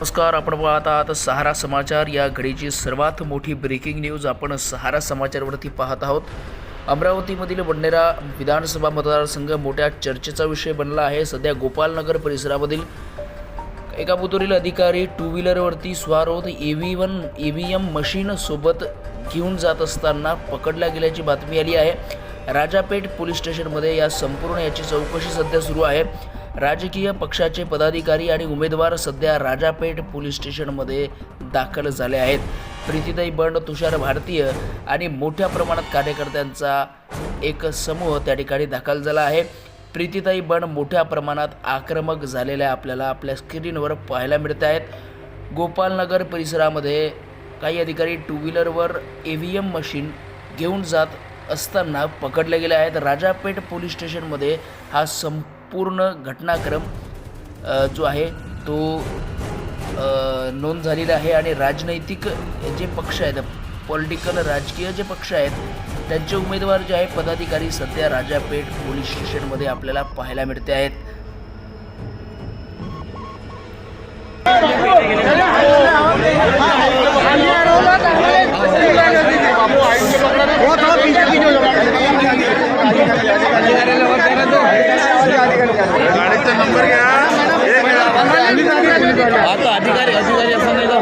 नमस्कार आपण पाहत आहात सहारा समाचार. या घडीची सर्वात मोठी ब्रेकिंग न्यूज आपण सहारा समाचारवरती पाहत आहोत. अमरावतीमधील वडनेरा विधानसभा मतदारसंघ मोठ्या चर्चेचा विषय बनला आहे. सध्या गोपालनगर परिसरामधील एका बुतुरील अधिकारी टू व्हीलरवरती स्वार होत E V one E V M मशीनसोबत घेऊन जात असताना पकडल्या गेल्याची बातमी आली आहे. राजापेठ पोलीस स्टेशनमध्ये या संपूर्ण याची चौकशी सध्या सुरू आहे. राजकीय पक्षाचे पदाधिकारी आणि उमेदवार सध्या राजापेठ पोलीस स्टेशनमध्ये दाखल झाले आहेत. प्रीतीताई बंड तुषार भारतीय आणि मोठ्या प्रमाणात कार्यकर्त्यांचा एक समूह त्या ठिकाणी दाखल झाला आहे. प्रीतीताई बंड मोठ्या प्रमाणात आक्रमक झालेल्या आपल्याला आपल्या स्क्रीनवर पाहायला मिळत आहेत. गोपालनगर परिसरामध्ये काही अधिकारी टू व्हीलरवर ए व्ही एम मशीन घेऊन जात असताना पकडले गेले आहेत. राजापेठ पोलीस स्टेशनमध्ये हा पूर्ण घटनाक्रम जो आहे तो नोंद झालेला आहे आणि राजनैतिक जे पक्ष आहेत पॉलिटिकल राजकीय जे पक्ष आहेत त्यांचे उमेदवार जे आहे पदाधिकारी सध्या राजापेठ पोलीस स्टेशनमध्ये आपल्याला पाहायला मिळते आहेत. नंबर घ्या. आता अधिकारी अधिकारी असं नाही का